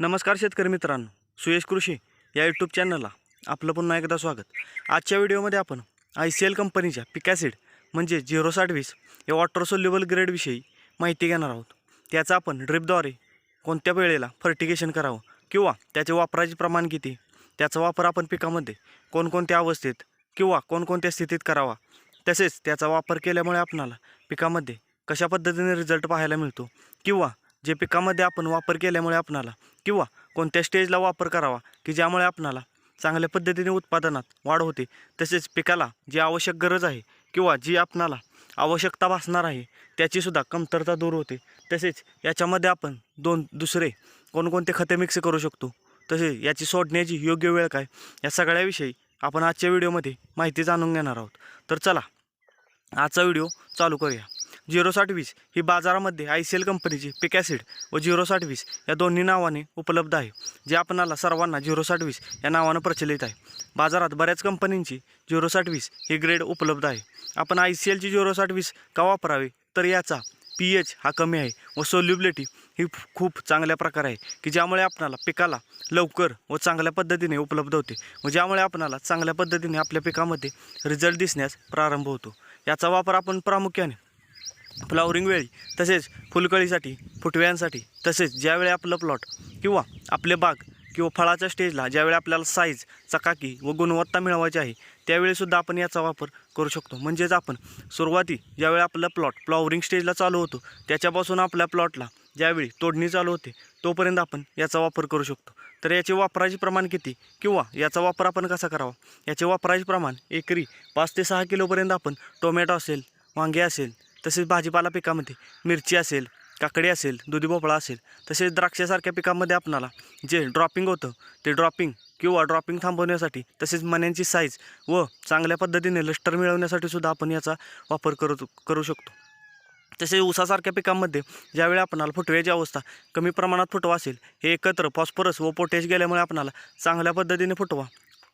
नमस्कार शेतकरी मित्रांनो सुयश कृषी या यूट्यूब चॅनलला आपलं पुन्हा एकदा स्वागत. आजच्या व्हिडिओमध्ये आपण आय सी एल कंपनीच्या पिकॅसिड म्हणजे झिरो साठ वीस या वॉटर सोल्युबल ग्रेडविषयी माहिती घेणार आहोत. त्याचा आपण ड्रिपद्वारे कोणत्या वेळेला फर्टिगेशन करावं किंवा त्याचे वापराचे प्रमाण किती त्याचा वापर आपण पिकामध्ये कोणकोणत्या अवस्थेत किंवा कोणकोणत्या स्थितीत करावा तसेच त्याचा वापर केल्यामुळे आपणाला पिकामध्ये कशा पद्धतीने रिझल्ट पाहायला मिळतो किंवा जे पिकामध्ये आपण वापर केल्यामुळे आपणाला किंवा कोणत्या स्टेजला वापर करावा की ज्यामुळे आपणाला चांगल्या पद्धतीने उत्पादनात वाढ होते तसेच पिकाला जी आवश्यक गरज आहे किंवा जी आपणाला आवश्यकता भासणार आहे त्याचीसुद्धा कमतरता दूर होते. तसेच याच्यामध्ये आपण दोन दुसरे कोणकोणते खते मिक्स करू शकतो तसेच याची सोडण्याची योग्य वेळ काय या सगळ्याविषयी आपण आजच्या व्हिडिओमध्ये माहिती जाणून घेणार आहोत. तर चला आजचा व्हिडिओ चालू करूया. झिरो साठ वीस ही बाजारामध्ये आय सी एल कंपनीची पिकॅसिड व झिरो साठ वीस या दोन्ही नावाने उपलब्ध आहे जे आपणाला सर्वांना झिरो साठ वीस या नावानं प्रचलित आहे. बाजारात बऱ्याच कंपनींची झिरो साठ वीस ही ग्रेड उपलब्ध आहे. आपण आय सी एलची झिरो साठ वीस का वापरावे? तर याचा पी एच हा कमी आहे व सोल्युबिलिटी ही खूप चांगल्या प्रकारे आहे की ज्यामुळे आपणाला पिकाला लवकर व चांगल्या पद्धतीने उपलब्ध होते व ज्यामुळे आपणाला चांगल्या पद्धतीने आपल्या पिकामध्ये रिझल्ट दिसण्यास प्रारंभ होतो. याचा वापर आपण प्रामुख्याने फ्लावरिंग वेळी तसेच फुलकळीसाठी फुटव्यांसाठी तसेच ज्यावेळी आपलं प्लॉट किंवा आपले बाग किंवा फळाच्या स्टेजला ज्यावेळी आपल्याला साईज चकाकी व गुणवत्ता मिळवायची आहे त्यावेळीसुद्धा आपण याचा वापर करू शकतो. म्हणजेच आपण सुरुवाती ज्यावेळी आपला प्लॉट फ्लॉवरिंग स्टेजला चालू होतो त्याच्यापासून आपल्या प्लॉटला ज्यावेळी तोडणी चालू होते तोपर्यंत आपण याचा वापर करू शकतो. तर याचे वापराचे प्रमाण किती किंवा याचा वापर आपण कसा करावा? याचे वापराचे प्रमाण एकरी पाच ते सहा किलोपर्यंत आपण टोमॅटो असेल वांगे असेल तसेच भाजीपाला पिकामध्ये मिरची असेल काकडी असेल दुधी भोपळा असेल तसेच द्राक्षासारख्या पिकामध्ये आपणाला जे ड्रॉपिंग होतं ते ड्रॉपिंग किंवा ड्रॉपिंग थांबवण्यासाठी तसेच मण्यांची साईज व चांगल्या पद्धतीने लष्टर मिळवण्यासाठी सुद्धा आपण याचा वापर करू करू शकतो. तसेच ऊसासारख्या पिकांमध्ये ज्यावेळी आपणाला फुटव्याची अवस्था कमी प्रमाणात फुटवा असेल हे एकत्र फॉस्फरस व पोटॅश गेल्यामुळे आपणाला चांगल्या पद्धतीने फुटवा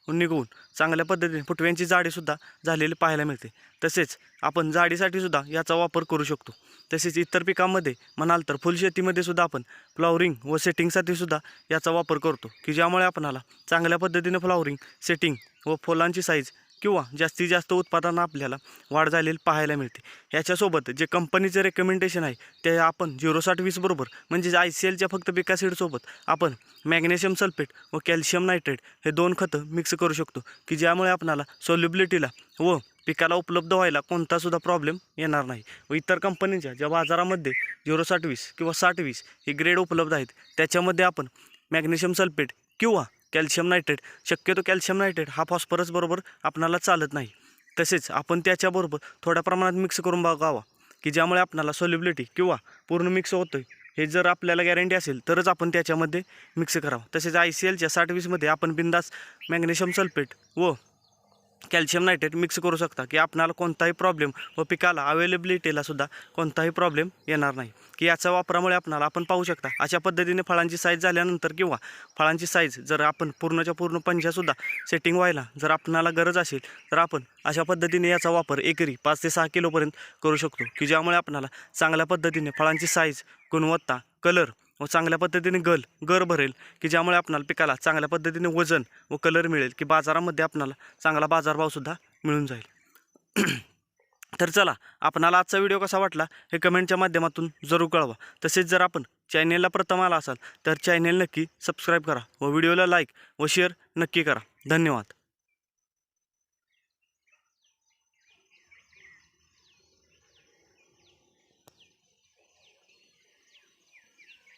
निघून चांगल्या पद्धतीने फुटव्यांची जाडीसुद्धा झालेली पाहायला मिळते. तसेच आपण जाडीसाठी सुद्धा याचा वापर करू शकतो. तसेच इतर पिकांमध्ये म्हणाल तर फुलशेतीमध्ये सुद्धा आपण फ्लॉवरिंग व सेटिंगसाठी सुद्धा याचा वापर करतो की ज्यामुळे आपणाला चांगल्या पद्धतीने फ्लॉवरिंग सेटिंग व फुलांची साईज किंवा जास्तीत जास्त उत्पादन आपल्याला वाढ झालेली पाहायला मिळते. याच्यासोबत जे कंपनीचे रेकमेंडेशन आहे ते आपण झिरो साठ वीसबरोबर म्हणजेच आय सी एलच्या फक्त पिकासीडसोबत आपण मॅग्नेशियम सल्फेट व कॅल्शियम नायट्रेट हे दोन खतं मिक्स करू शकतो की ज्यामुळे आपणाला सोल्युबिलिटीला व पिकाला उपलब्ध व्हायला कोणतासुद्धा प्रॉब्लेम येणार नाही. व इतर कंपनीच्या ज्या बाजारामध्ये झिरो साठ वीस किंवा साठ वीस ही ग्रेड उपलब्ध आहेत त्याच्यामध्ये आपण मॅग्नेशियम सल्फेट किंवा कॅल्शियम नायट्रेट शक्यतो कॅल्शियम नायट्रेट हा फॉस्फरस बरोबर आपणाला चालत नाही. तसेच आपण त्याच्याबरोबर थोड्या प्रमाणात मिक्स करून बघावा की ज्यामुळे आपणाला सोल्युबिलिटी किंवा पूर्ण मिक्स होतो हे जर आपल्याला गॅरंटी असेल तरच आपण त्याच्यामध्ये मिक्स करावं. तसेच आय सी एलच्या साठ वीसमध्ये आपण बिंदास मॅग्नेशियम सल्फेट व कॅल्शियम नायट्रेट मिक्स करू शकता की आपणाला कोणताही प्रॉब्लेम व पिकाला अवेलेबिलिटीला सुद्धा कोणताही प्रॉब्लेम येणार नाही. की याच्या वापरामुळे आपणाला आपण पाहू शकता अशा पद्धतीने फळांची साईज झाल्यानंतर किंवा फळांची साईज जर आपण पूर्णच्या पूर्ण पंजासुद्धा सेटिंग व्हायला जर आपणाला गरज असेल तर आपण अशा पद्धतीने याचा वापर एकरी पाच ते सहा किलोपर्यंत करू शकतो की ज्यामुळे आपणाला चांगल्या पद्धतीने फळांची साईज गुणवत्ता कलर व चांगल्या पद्धतीने गल गर भरेल की ज्यामुळे आपणाला पिकाला चांगल्या पद्धतीने वजन व कलर मिळेल की बाजारामध्ये आपणाला चांगला बाजारभावसुद्धा मिळून जाईल. तर चला आपणाला आजचा व्हिडिओ कसा वाटला हे कमेंटच्या माध्यमातून जरूर कळवा. तसेच जर आपण चॅनेलला प्रथम आला असाल तर चॅनेल नक्की सबस्क्राईब करा व व्हिडिओला लाईक व शेअर नक्की करा. धन्यवाद.